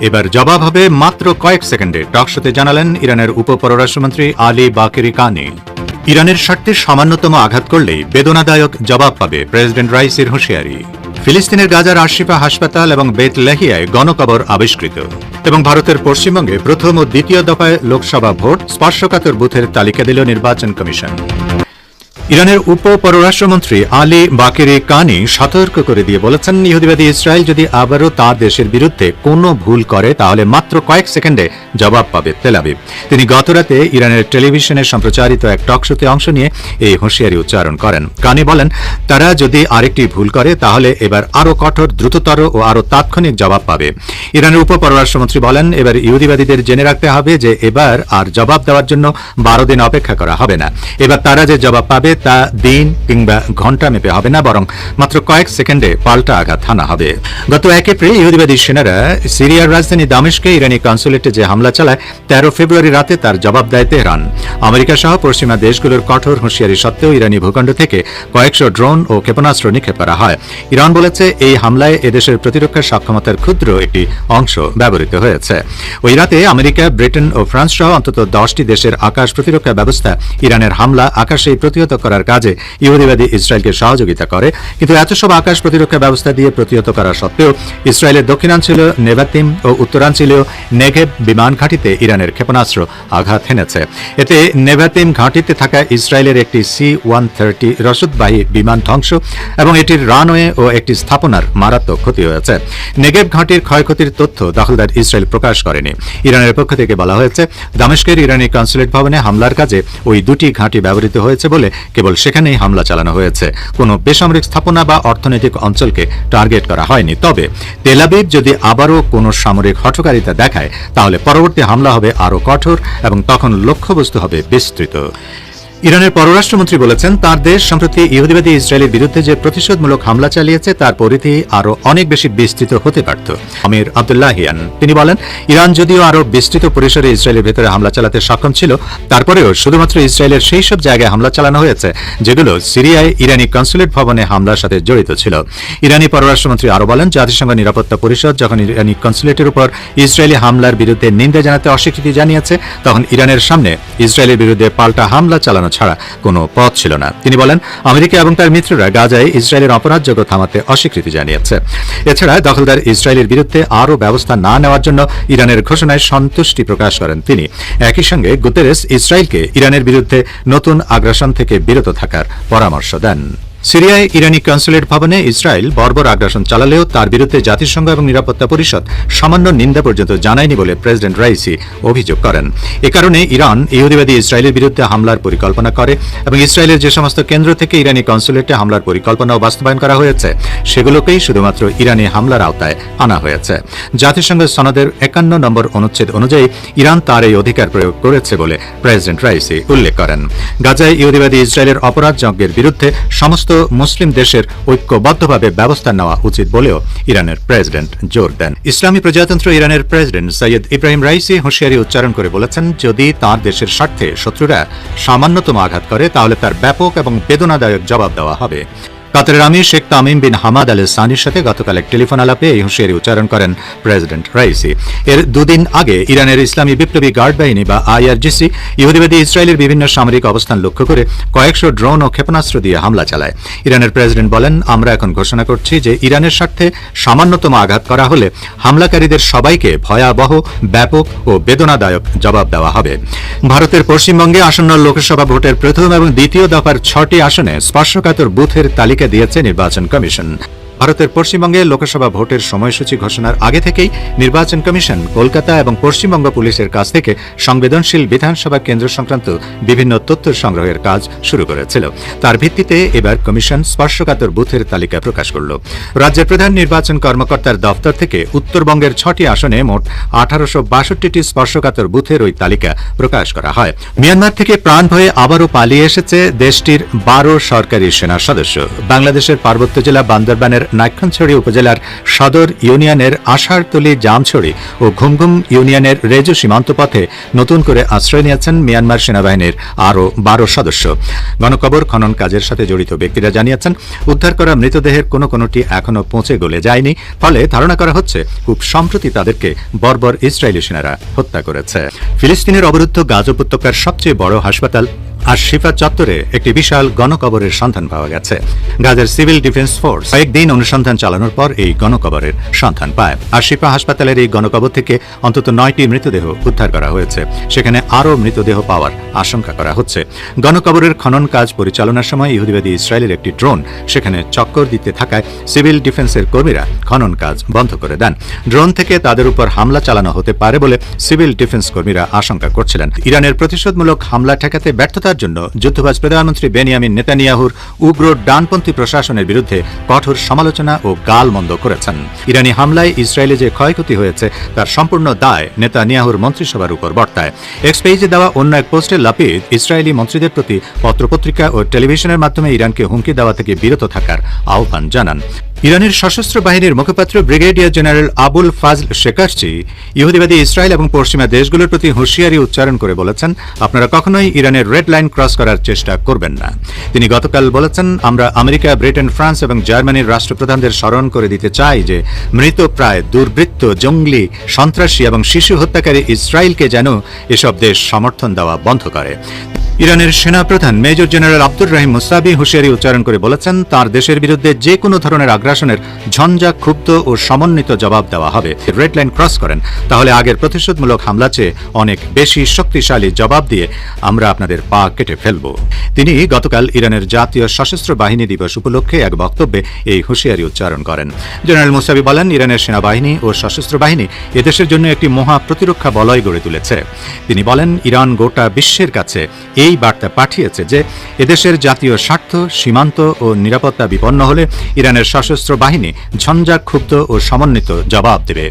এবার জবাব হবে মাত্র কয়েক সেকেন্ডে। টকশোতে জানালেন ইরানের উপপররাষ্ট্রমন্ত্রী আলী বাকেরি কানি। ইরানের স্বার্থে সামান্যতম আঘাত করলেই বেদনাদায়ক জবাব পাবে প্রেসিডেন্ট রাইসির হুঁশিয়ারি। ফিলিস্তিনের গাজার আশিফা হাসপাতাল এবং বেত লেহিয়ায় গণকবর আবিষ্কৃত। এবং ভারতের পশ্চিমবঙ্গে প্রথম ও দ্বিতীয় দফায় লোকসভা ভোট স্পর্শকাতর বুথের তালিকা দিল নির্বাচন কমিশন। ইরানের উপ পররাষ্ট্রমন্ত্রী আলী বাকেরি কানি সতর্ক করে দিয়ে বলেছেন, ইহুদিবাদী ইসরায়েল যদি আবারও তার দেশের বিরুদ্ধে কোনো ভুল করে, তাহলে মাত্র কয়েক সেকেন্ডে জবাব পাবে তেলাবিব তিনি গতরাতে ইরানের টেলিভিশনে সম্প্রচারিত এক টকশোতে অংশ নিয়ে এই হুঁশিয়ারি উচ্চারণ করেন। কানি বলেন, তারা যদি আরেকটি ভুল করে, তাহলে এবার আরও কঠোর, দ্রুততর ও আরও তাৎক্ষণিক জবাব পাবে। ইরানের উপ পররাষ্ট্রমন্ত্রী বলেন, এবার ইহুদিবাদীদের জেনে রাখতে হবে যে এবার আর জবাব দেওয়ার জন্য বারো দিন অপেক্ষা করা হবে না। এবার তারা যে জবাব পাবে তা দিন কিংবা ঘণ্টা মেপে হবে না, বরং মাত্র কয়েক সেকেন্ডে পাল্টা আঘাত হানা হবে। গত এক এপ্রিল ইহুদিবাদী সেনারা সিরিয়ার রাজধানী দামেশকে ইরানি কনসুলেটে যে হামলা চালায়, তেরো ফেব্রুয়ারি রাতে তার জবাব দেয় তেহরান। আমেরিকা সহ পশ্চিমা দেশগুলোর কঠোর হুঁশিয়ারি সত্ত্বেও ইরানি ভূখণ্ড থেকে কয়েকশো ড্রোন ও ক্ষেপণাস্ত্র নিক্ষেপ করা হয়। ইরান বলেছে এই হামলায় এদেশের প্রতিরক্ষা সক্ষমতার ক্ষুদ্র একটি অংশ ব্যবহৃত হয়েছে। ওই রাতে আমেরিকা, ব্রিটেন ও ফ্রান্স সহ অন্তত দশটি দেশের আকাশ প্রতিরক্ষা ব্যবস্থা ইরানের হামলা আকাশেই প্রতিহত করার কাজে ইহুদিবাদী ইসরায়েলকে সহযোগিতা করে। কিন্তু এত সব আকাশ প্রতিরক্ষা ব্যবস্থা দিয়ে প্রতিহত করা সত্ত্বেও ইসরায়েলের দক্ষিণাঞ্চলীয় নেভাতিম ও উত্তরাঞ্চলীয় নেঘেব বিমান ঘাঁটিতে ইরানের ক্ষেপণাস্ত্র আঘাত হেনেছে। এতে নেভাতিম ঘাঁটিতে থাকা ইসরায়েলের একটি সি ওয়ান থার্টি রসদবাহী বিমান ধ্বংস এবং এটির রানওয়ে ও একটি স্থাপনার মারাত্মক ক্ষতি হয়েছে। নেগেব ঘাঁটির ক্ষয়ক্ষতির তথ্য দখলদার ইসরায়েল প্রকাশ করেনি। ইরানের পক্ষ থেকে বলা হয়েছে, দামেস্কের ইরানি কনসুলেট ভবনে হামলার কাজে ওই দুটি ঘাঁটি ব্যবহৃত হয়েছে বলে কেবল সেখানেই হামলা চালানো হয়েছে। কোনো বেসামরিক স্থাপনা বা অর্থনৈতিক অঞ্চলকে টার্গেট করা হয়নি। তবে তেলাবিব যদি আবারও কোনো সামরিক হঠকারিতা দেখায়, তাহলে পরবর্তী হামলা হবে আরও কঠোর এবং তখন লক্ষ্যবস্তু হবে বিস্তৃত। ইরানের পররাষ্ট্রমন্ত্রী বলেছেন, তার দেশ, সম্প্রতি ইহুদিবাদী ইসরায়েলের বিরুদ্ধে যে প্রতিশোধমূলক হামলা চালিয়েছে, তার পরিধি আরও অনেক বেশি বিস্তৃত হতে পারত। আমির আবদুল্লাহিয়ান তিনি বলেন, ইরান যদিও আরও বিস্তৃত পরিসরে ইসরায়েলের ভেতরে হামলা চালাতে সক্ষম ছিল, তারপরেও শুধুমাত্র ইসরায়েলের সেই সব জায়গায় হামলা চালানো হয়েছে, যেগুলো সিরিয়ায় ইরানি কনসুলেট ভবনে হামলার সাথে জড়িত ছিল। ইরানি পররাষ্ট্রমন্ত্রী আরও বলেন, জাতিসংঘ নিরাপত্তা পরিষদ যখন ইরানি কনসুলেটের উপর ইসরায়েলি হামলার বিরুদ্ধে নিন্দা জানাতে অস্বীকৃতি জানিয়েছে, তখন ইরানের সামনে ইসরায়েলের বিরুদ্ধে পাল্টা হামলা চালানো ছাড়া কোনো পথ ছিল না। তিনি বলেন, আমেরিকা এবং তার মিত্ররা গাজায় ইসরায়েলের অপরাধযোগ্য থামাতে অস্বীকৃতি জানিয়েছে। এছাড়া দখলদার ইসরায়েলের বিরুদ্ধে আরও ব্যবস্থা না নেওয়ার জন্য ইরানের ঘোষণায় সন্তুষ্টি প্রকাশ করেন তিনি। একই সঙ্গে গুতেরেস ইসরায়েলকে ইরানের বিরুদ্ধে নতুন আগ্রাসন থেকে বিরত থাকার পরামর্শ দেন। সিরিয়ায় ইরানি কনসুলেট ভবনে ইসরায়েল বর্বর আগ্রাসন চালালেও তার বিরুদ্ধে জাতিসংঘ এবং নিরাপত্তা পরিষদ সামান্য নিন্দা পর্যন্ত জানায়নি বলে প্রেসিডেন্ট রাইসি অভিযোগ করেন। এ কারণে ইরান ইহুদিবাদী ইসরায়েলের বিরুদ্ধে হামলার পরিকল্পনা করে এবং ইসরায়েলের যে সমস্ত কেন্দ্র থেকে ইরানি কনসুলেটে হামলার পরিকল্পনাও বাস্তবায়ন করা হয়েছে, সেগুলোকেই শুধুমাত্র ইরানি হামলার আওতায় আনা হয়েছে। জাতিসংঘ সনদের একান্ন নম্বর অনুচ্ছেদ অনুযায়ী ইরান তার এই অধিকার প্রয়োগ করেছে বলে প্রেসিডেন্ট রাইসি উল্লেখ করেন। গাজায় ইহুদিবাদী ইসরায়েলের অপরাধ যজ্ঞের বিরুদ্ধে সমস্ত মুসলিম দেশের ঐক্যবদ্ধভাবে ব্যবস্থা নেওয়া উচিত বলেও ইরানের প্রেসিডেন্ট জোর দেন ইসলামী প্রজাতন্ত্র ইরানের প্রেসিডেন্ট সৈয়দ ইব্রাহিম রাইসি হুঁশিয়ারি উচ্চারণ করে বলেছেন, যদি তার দেশের স্বার্থে শত্রুরা সামান্যতম আঘাত করে, তাহলে তার ব্যাপক এবং বেদনাদায়ক জবাব দেওয়া হবে। কাতারের আমির Sheikh Tamim bin Hamad Al সানির সাথে গতকাল এক টেলিফোন আলাপে এই হুঁশিয়ারি উচ্চারণ করেন প্রেসিডেন্ট রাইসি। এর দুদিন আগে ইরানের ইসলামী বিপ্লবী গার্ড বাহিনী বা আইআরজিসি ইহুদিবাদী ইসরায়েলের বিভিন্ন সামরিক অবস্থান লক্ষ্য করে কয়েকশো ড্রোন ও ক্ষেপণাস্ত্র দিয়ে হামলা চালায়। ইরানের প্রেসিডেন্ট বলেন, আমরা এখন ঘোষণা করছি যে ইরানের স্বার্থে সামান্যতম আঘাত করা হলে হামলাকারীদের সবাইকে ভয়াবহ, ব্যাপক ও বেদনাদায়ক জবাব দেওয়া হবে। ভারতের পশ্চিমবঙ্গে আসন্ন লোকসভা ভোটের প্রথম এবং দ্বিতীয় দফার ছটি আসনে স্পর্শকাতর বুথের তালিকা দিয়েছে নির্বাচন কমিশন। ভারতের পশ্চিমবঙ্গে লোকসভা ভোটের সময়সূচি ঘোষণার আগে থেকেই নির্বাচন কমিশন কলকাতা এবং পশ্চিমবঙ্গ পুলিশের কাছ থেকে সংবেদনশীল বিধানসভা কেন্দ্র সংক্রান্ত বিভিন্ন তথ্য সংগ্রহের কাজ শুরু করেছিল। তার ভিত্তিতে এবার কমিশন স্পর্শকাতর বুথের তালিকা প্রকাশ করল। রাজ্যের প্রধান নির্বাচন কর্মকর্তার দফতর থেকে উত্তরবঙ্গের ছটি আসনে মোট আঠারোশো বাষট্টিটি স্পর্শকাতর বুথের ওই তালিকা প্রকাশ করা হয়। মিয়ানমার থেকে প্রাণ ভয়ে আবারও পালিয়ে এসেছে দেশটির বারো সরকারি সেনা সদস্য। বাংলাদেশের পার্বত্য জেলা বান্দরবানের নাইক্ষণছড়ি উপজেলার সদর ইউনিয়নের আষাঢ়তলী জামছড়ি ও ঘুমঘুম ইউনিয়নের রেজু সীমান্ত পথে নতুন করে আশ্রয় নিয়েছেন মিয়ানমার সেনাবাহিনীর আরও বারো সদস্য। গণকবর খনন কাজের সাথে জড়িত ব্যক্তিরা জানিয়েছেন, উদ্ধার করা মৃতদেহের কোনো কোনোটি এখনও পৌঁছে গলে যায়নি। ফলে ধারণা করা হচ্ছে, খুব সম্প্রতি তাদেরকে বর্বর ইসরায়েলি সেনারা হত্যা করেছে। ফিলিস্তিনের অবরুদ্ধ গাজ উপত্যকার সবচেয়ে বড় হাসপাতাল আর শিফা চত্বরে একটি বিশাল গণকবরের সন্ধান পাওয়া গেছে। গাজার সিভিল ডিফেন্স ফোর্স কয়েকদিন অনুসন্ধান চালানোর পর এই গণকবরের সন্ধান পায়। আর শিফা হাসপাতালের এই গণকবর থেকে অন্তত নয়টি মৃতদেহ উদ্ধার করা হয়েছে। সেখানে আরও মৃতদেহ পাওয়ার আশঙ্কা করা হচ্ছে। গণকবরের খনন কাজ পরিচালনার সময় ইহুদিবাদী ইসরায়েলের একটি ড্রোন সেখানে চক্কর দিতে থাকায় সিভিল ডিফেন্সের কর্মীরা খনন কাজ বন্ধ করে দেন। ড্রোন থেকে তাদের উপর হামলা চালানো হতে পারে বলে সিভিল ডিফেন্স কর্মীরা আশঙ্কা করছিলেন। ইরানের প্রতিশোধমূলক হামলা ঠেকাতে ব্যর্থতার জন্য যুদ্ধবাজ প্রধানমন্ত্রী বেনিয়ামিন নেতানিয়াহুর উগ্র ডানপন্থী প্রশাসনের বিরুদ্ধে কঠোর সমালোচনা ও গালমন্দ করেছেন। ইরানি হামলায় ইসরায়েলে যে ক্ষয়ক্ষতি হয়েছে, তার সম্পূর্ণ দায় নেতানিয়াহুর মন্ত্রিসভার উপর বর্তায়। এক্স পেজে দেওয়া অন্য এক পোস্টে লাপিদ, ইসরায়েলি মন্ত্রীদের প্রতি পত্রপত্রিকা ও টেলিভিশনের মাধ্যমে ইরানকে হুমকি দেওয়া থেকে বিরত থাকার আহ্বান জানান। ইরানের সশস্ত্র বাহিনীর মুখপাত্র brigadier general Abul Fazl Shekarchi ইহুদিবাদী ইসরায়েল এবং পশ্চিমা দেশগুলোর প্রতি হুঁশিয়ারি উচ্চারণ করে বলেছেন, আপনারা কখনোই ইরানের রেড লাইন ক্রস করার চেষ্টা করবেন না। তিনি গতকাল বলেছেন, আমরা আমেরিকা, ব্রিটেন, ফ্রান্স এবং জার্মানির রাষ্ট্রপ্রধানদের স্মরণ করে দিতে চাই যে মৃত প্রায় দুর্বৃত্ত, জঙ্গলি, সন্ত্রাসী এবং শিশু হত্যাকারী ইসরায়েলকে যেন এসব দেশ সমর্থন দেওয়া বন্ধ করে। ইরানের সেনাপ্রধান major general Abdur Rahim Mousavi হুঁশিয়ারি উচ্চারণ করে বলেছেন, তার দেশের বিরুদ্ধে যে কোনো ধরনের আগ্রাসনের ঝঞ্ঝা ক্ষুব্ধ ও সমন্বিত জবাব দেওয়া হবে। রেড লাইন ক্রস করেন। তাহলে আগের প্রতিশোধমূলক হামলা চেয়ে অনেক বেশি শক্তিশালী জবাব দিয়ে আমরা আপনাদের পা কেটে ফেলব। তিনি গতকাল ইরানের জাতীয় সশস্ত্র বাহিনী দিবস উপলক্ষে এক বক্তব্যে এই হুঁশিয়ারি উচ্চারণ করেন। জেনারেল মুসাবি বলেন, ইরানের সেনাবাহিনী ও সশস্ত্র বাহিনী এদেশের জন্য একটি মহা প্রতিরক্ষা বলয় গড়ে তুলেছে। তিনি বলেন, ইরান গোটা বিশ্বের কাছে এই বার্তা পাঠিয়েছে যে এদেশের জাতীয় স্বার্থ, সীমান্ত ও নিরাপত্তা বিপন্ন হলে ইরানের সশস্ত্র বাহিনী ঝঞ্ঝা ক্ষুব্ধ ও সমন্বিত জবাব দেবে।